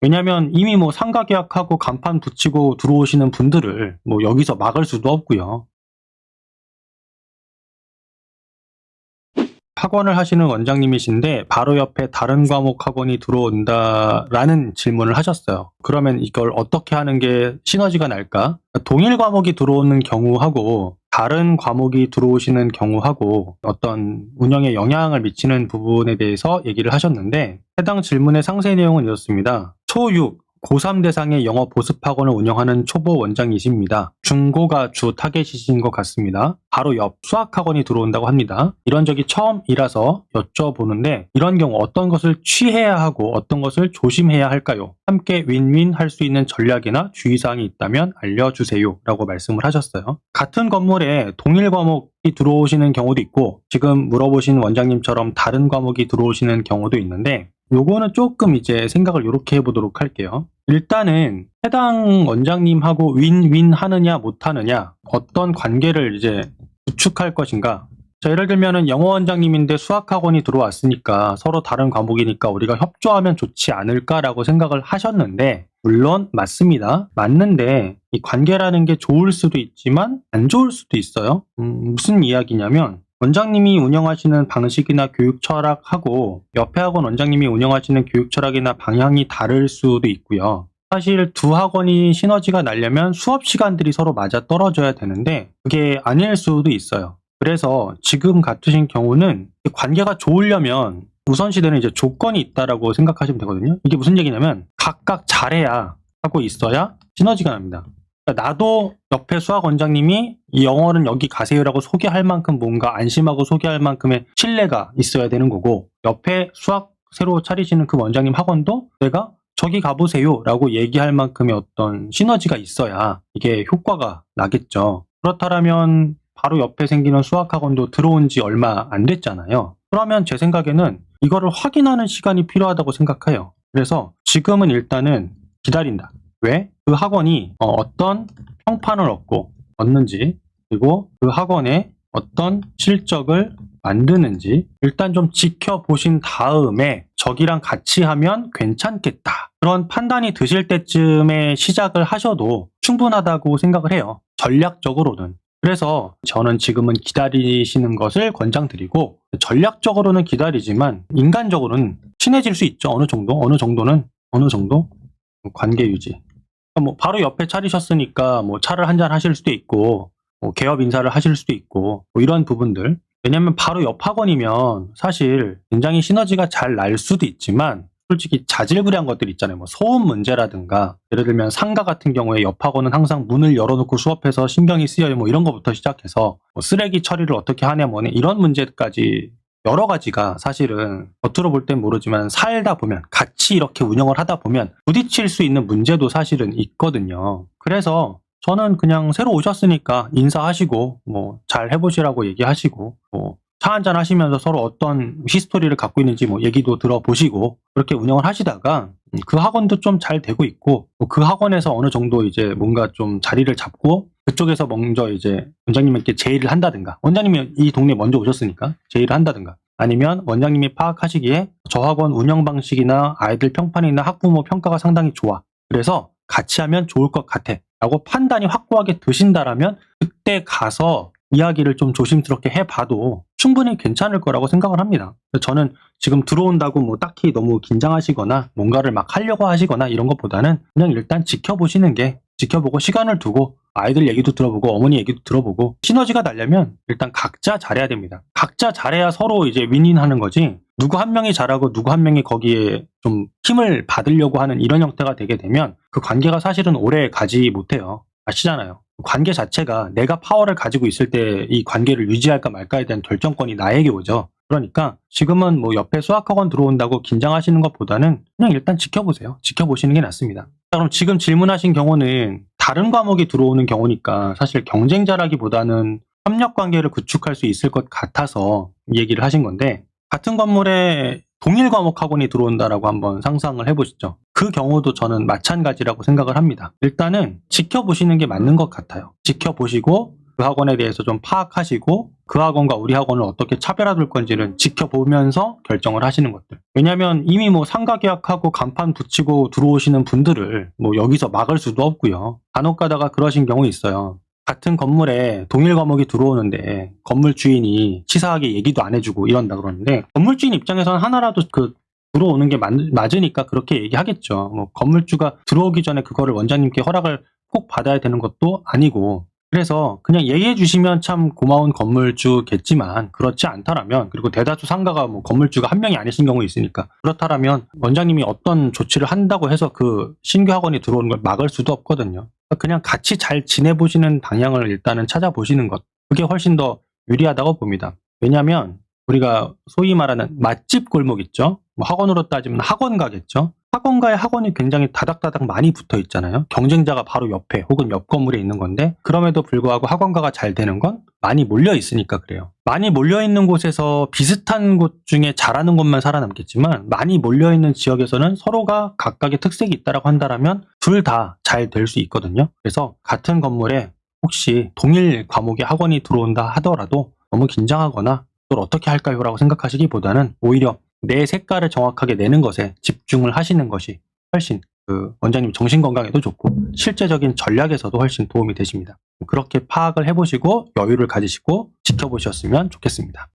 왜냐하면 이미 뭐 상가 계약하고 간판 붙이고 들어오시는 분들을 뭐 여기서 막을 수도 없고요. 학원을 하시는 원장님이신데 바로 옆에 다른 과목 학원이 들어온다라는 질문을 하셨어요. 그러면 이걸 어떻게 하는 게 시너지가 날까? 동일 과목이 들어오는 경우하고 다른 과목이 들어오시는 경우하고 어떤 운영에 영향을 미치는 부분에 대해서 얘기를 하셨는데 해당 질문의 상세 내용은 이렇습니다. 초6 고3 대상의 영어 보습학원을 운영하는 초보 원장이십니다. 중고가 주 타겟이신 것 같습니다. 바로 옆 수학학원이 들어온다고 합니다. 이런 적이 처음이라서 여쭤보는데 이런 경우 어떤 것을 취해야 하고 어떤 것을 조심해야 할까요? 함께 윈윈 할 수 있는 전략이나 주의사항이 있다면 알려주세요. 라고 말씀을 하셨어요. 같은 건물에 동일 과목이 들어오시는 경우도 있고 지금 물어보신 원장님처럼 다른 과목이 들어오시는 경우도 있는데 요거는 조금 이제 생각을 이렇게 해보도록 할게요. 일단은 해당 원장님하고 윈윈 하느냐 못 하느냐 어떤 관계를 이제 구축할 것인가 자, 예를 들면은 영어 원장님인데 수학학원이 들어왔으니까 서로 다른 과목이니까 우리가 협조하면 좋지 않을까라고 생각을 하셨는데 물론 맞습니다. 맞는데 이 관계라는 게 좋을 수도 있지만 안 좋을 수도 있어요. 음, 무슨 이야기냐면 원장님이 운영하시는 방식이나 교육 철학하고 옆에 학원 원장님이 운영하시는 교육 철학이나 방향이 다를 수도 있고요. 사실 두 학원이 시너지가 나려면 수업 시간들이 서로 맞아 떨어져야 되는데 그게 아닐 수도 있어요. 그래서 지금 같으신 경우는 관계가 좋으려면 우선시되는 이제 조건이 있다라고 생각하시면 되거든요. 이게 무슨 얘기냐면 각각 잘해야 하고 있어야 시너지가 납니다. 그러니까 나도 옆에 수학 원장님이 이 영어는 여기 가세요라고 소개할 만큼 뭔가 안심하고 소개할 만큼의 신뢰가 있어야 되는 거고 옆에 수학 새로 차리시는 그 원장님 학원도 내가 저기 가보세요 라고 얘기할 만큼의 어떤 시너지가 있어야 이게 효과가 나겠죠. 그렇다면 바로 옆에 생기는 수학학원도 들어온 지 얼마 안 됐잖아요. 그러면 제 생각에는 이거를 확인하는 시간이 필요하다고 생각해요. 그래서 지금은 일단은 기다린다. 왜? 그 학원이 어, 어떤 평판을 얻고 얻는지 그리고 그 학원에 어떤 실적을 만드는지 일단 좀 지켜보신 다음에 저기랑 같이 하면 괜찮겠다. 그런 판단이 드실 때쯤에 시작을 하셔도 충분하다고 생각을 해요. 전략적으로는. 그래서 저는 지금은 기다리시는 것을 권장드리고 전략적으로는 기다리지만 인간적으로는 친해질 수 있죠. 어느 정도, 어느 정도는 어느 정도 관계 유지. 뭐 바로 옆에 차리셨으니까 뭐 차를 한 잔 하실 수도 있고 뭐 개업 인사를 하실 수도 있고 뭐 이런 부분들. 왜냐면 바로 옆 학원이면 사실 굉장히 시너지가 잘 날 수도 있지만 솔직히 자질구레한 것들 있잖아요. 뭐 소음 문제라든가 예를 들면 상가 같은 경우에 옆 학원은 항상 문을 열어놓고 수업해서 신경이 쓰여요. 뭐 이런 것부터 시작해서 뭐 쓰레기 처리를 어떻게 하냐 뭐네 이런 문제까지 여러 가지가 사실은 겉으로 볼 땐 모르지만 살다 보면 같이 이렇게 운영을 하다 보면 부딪힐 수 있는 문제도 사실은 있거든요. 그래서 저는 그냥 새로 오셨으니까 인사하시고 뭐 잘 해보시라고 얘기하시고 뭐 차 한잔 하시면서 서로 어떤 히스토리를 갖고 있는지 뭐 얘기도 들어보시고 그렇게 운영을 하시다가 그 학원도 좀 잘 되고 있고 뭐그 학원에서 어느 정도 이제 뭔가 좀 자리를 잡고 그쪽에서 먼저 이제 원장님께 제의를 한다든가 원장님이 이 동네 에 먼저 오셨으니까 제의를 한다든가 아니면 원장님이 파악하시기에 저 학원 운영 방식이나 아이들 평판이나 학부모 평가가 상당히 좋아 그래서 같이 하면 좋을 것 같아 라고 판단이 확고하게 드신다라면 그때 가서 이야기를 좀 조심스럽게 해봐도 충분히 괜찮을 거라고 생각을 합니다. 저는 지금 들어온다고 뭐 딱히 너무 긴장하시거나 뭔가를 막 하려고 하시거나 이런 것보다는 그냥 일단 지켜보시는 게 지켜보고 시간을 두고 아이들 얘기도 들어보고 어머니 얘기도 들어보고 시너지가 나려면 일단 각자 잘해야 됩니다. 각자 잘해야 서로 이제 윈윈하는 거지 누구 한 명이 잘하고 누구 한 명이 거기에 좀 힘을 받으려고 하는 이런 형태가 되게 되면 그 관계가 사실은 오래 가지 못해요. 아시잖아요. 관계 자체가 내가 파워를 가지고 있을 때 이 관계를 유지할까 말까에 대한 결정권이 나에게 오죠. 그러니까 지금은 뭐 옆에 수학학원 들어온다고 긴장하시는 것보다는 그냥 일단 지켜보세요. 지켜보시는 게 낫습니다. 자, 그럼 지금 질문하신 경우는 다른 과목이 들어오는 경우니까 사실 경쟁자라기보다는 협력 관계를 구축할 수 있을 것 같아서 이 얘기를 하신 건데 같은 건물에 동일 과목 학원이 들어온다라고 한번 상상을 해보시죠. 그 경우도 저는 마찬가지라고 생각을 합니다. 일단은 지켜보시는 게 맞는 것 같아요. 지켜보시고 그 학원에 대해서 좀 파악하시고 그 학원과 우리 학원을 어떻게 차별화둘 건지는 지켜보면서 결정을 하시는 것들. 왜냐하면 이미 뭐 상가 계약하고 간판 붙이고 들어오시는 분들을 뭐 여기서 막을 수도 없고요. 간혹 가다가 그러신 경우 있어요. 같은 건물에 동일 과목이 들어오는데 건물 주인이 치사하게 얘기도 안 해주고 이런다 그러는데 건물 주인 입장에서는 하나라도 그 들어오는 게 맞, 맞으니까 그렇게 얘기하겠죠. 뭐 건물주가 들어오기 전에 그거를 원장님께 허락을 꼭 받아야 되는 것도 아니고 그래서 그냥 얘기해 주시면 참 고마운 건물주겠지만 그렇지 않다라면 그리고 대다수 상가가 뭐 건물주가 한 명이 아니신 경우 있으니까 그렇다라면 원장님이 어떤 조치를 한다고 해서 그 신규 학원이 들어오는 걸 막을 수도 없거든요. 그냥 같이 잘 지내보시는 방향을 일단은 찾아보시는 것 그게 훨씬 더 유리하다고 봅니다. 왜냐하면 우리가 소위 말하는 맛집 골목 있죠. 뭐 학원으로 따지면 학원가겠죠. 학원가에 학원이 굉장히 다닥다닥 많이 붙어 있잖아요. 경쟁자가 바로 옆에 혹은 옆 건물에 있는 건데 그럼에도 불구하고 학원가가 잘 되는 건 많이 몰려 있으니까 그래요. 많이 몰려 있는 곳에서 비슷한 곳 중에 잘하는 곳만 살아남겠지만 많이 몰려 있는 지역에서는 서로가 각각의 특색이 있다라고 한다라면 둘 다 잘 될 수 있거든요. 그래서 같은 건물에 혹시 동일 과목의 학원이 들어온다 하더라도 너무 긴장하거나 이걸 어떻게 할까요라고 생각하시기보다는 오히려 내 색깔을 정확하게 내는 것에 집중을 하시는 것이 훨씬 그 원장님 정신 건강에도 좋고 실제적인 전략에서도 훨씬 도움이 되십니다. 그렇게 파악을 해보시고 여유를 가지시고 지켜보셨으면 좋겠습니다.